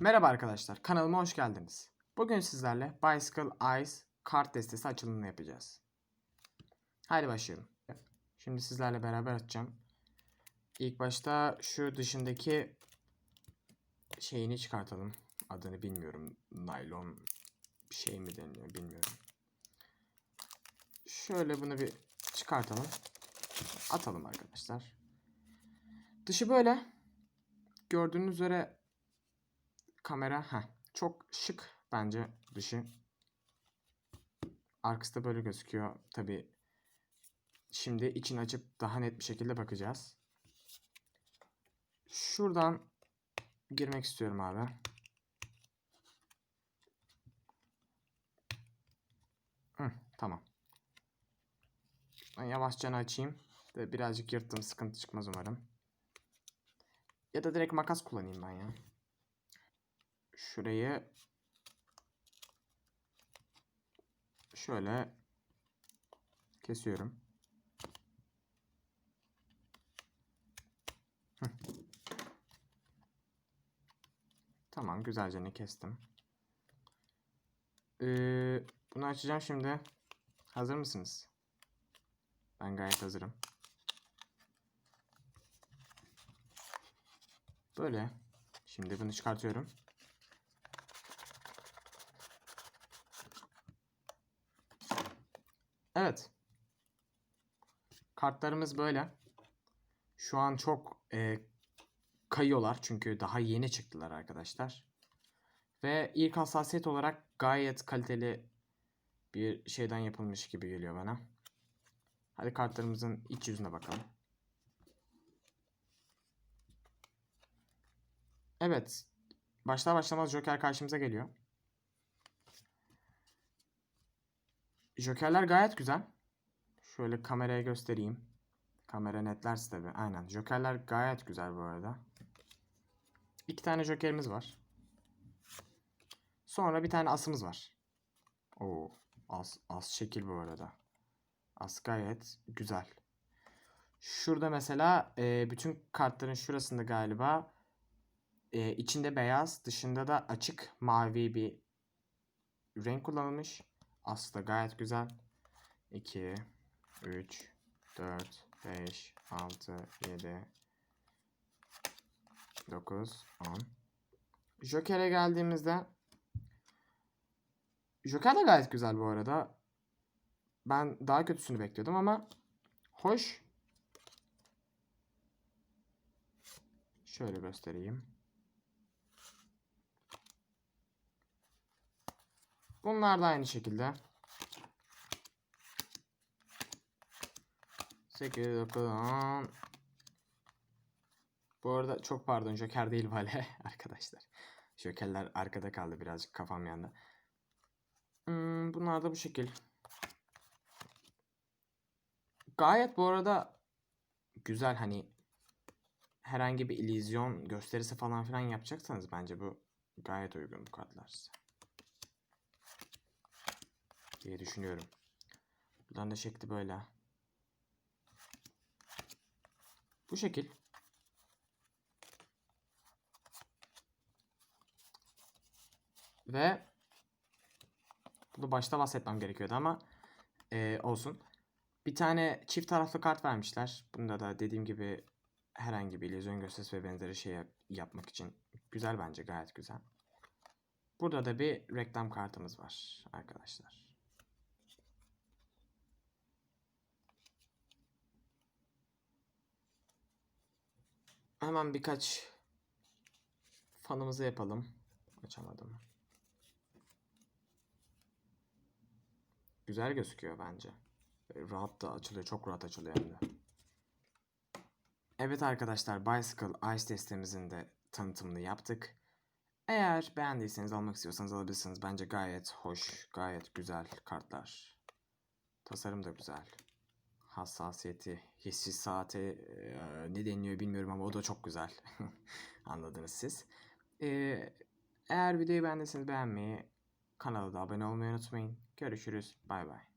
Merhaba arkadaşlar, kanalıma hoş geldiniz. Bugün sizlerle Bicycle Ice kart destesi açılımını yapacağız. Haydi başlayalım. Şimdi sizlerle beraber açacağım. İlk başta şu dışındaki şeyini çıkartalım. Adını bilmiyorum. Naylon bir şey mi deniyor bilmiyorum. Şöyle bunu bir çıkartalım. Atalım arkadaşlar. Dışı böyle. Gördüğünüz üzere kamera ha çok şık bence dışı. Arkası da böyle gözüküyor. Tabi şimdi içini açıp daha net bir şekilde bakacağız. Şuradan girmek istiyorum abi. Hı, tamam. Ben yavaşça açayım. Birazcık yırttım. Sıkıntı çıkmaz umarım. Ya da direkt makas kullanayım ben ya. Şurayı şöyle kesiyorum. Tamam güzelce ne kestim. Ee, bunu açacağım şimdi. Hazır mısınız? Ben gayet hazırım. Böyle. Şimdi bunu çıkartıyorum. Evet. Kartlarımız böyle. Şu an çok e, kayıyorlar çünkü daha yeni çıktılar arkadaşlar. Ve ilk hassasiyet olarak gayet kaliteli bir şeyden yapılmış gibi geliyor bana. Hadi kartlarımızın iç yüzüne bakalım. Evet. Başlar başlamaz Joker karşımıza geliyor. Jokerler gayet güzel. Şöyle kameraya göstereyim. Kamera netlerse tabi. Aynen. Jokerler gayet güzel bu arada. İki tane jokerimiz var. Sonra bir tane asımız var. Oo, as, as şekil bu arada. As gayet güzel. Şurada mesela e, bütün kartların şurasında galiba e, içinde beyaz, dışında da açık mavi bir renk kullanılmış. Aslı gayet güzel. 2, 3, 4, 5, 6, 7, 9, 10. Joker'e geldiğimizde Joker de gayet güzel bu arada. Ben daha kötüsünü bekliyordum ama hoş. Şöyle göstereyim. Bunlar da aynı şekilde. 8, 9, 10. Bu arada çok pardon Joker değil Vale arkadaşlar. Jokerler arkada kaldı birazcık kafam yandı. Hmm, bunlar da bu şekil. Gayet bu arada güzel hani herhangi bir illüzyon gösterisi falan filan yapacaksanız bence bu gayet uygun bu kartlar size. Diye düşünüyorum. Buradan da şekli böyle. Bu şekil. Ve bunu başta bahsetmem gerekiyordu ama e, olsun. Bir tane çift taraflı kart vermişler. Bunda da dediğim gibi herhangi bir illüzyon gösterisi ve benzeri şey yap- yapmak için güzel bence gayet güzel. Burada da bir reklam kartımız var arkadaşlar. Hemen birkaç fanımızı yapalım. Açamadım. Güzel gözüküyor bence. E, Rahat da açılıyor. Çok rahat açılıyor hem de. Evet arkadaşlar Bicycle Ice testimizin de tanıtımını yaptık. Eğer beğendiyseniz almak istiyorsanız alabilirsiniz. Bence gayet hoş, gayet güzel kartlar. Tasarım da güzel. Hassasiyeti, hissi saati e, ne deniliyor bilmiyorum ama o da çok güzel. Anladınız siz. E, eğer videoyu beğendiyseniz beğenmeyi, kanala da abone olmayı unutmayın. Görüşürüz. Bay bay.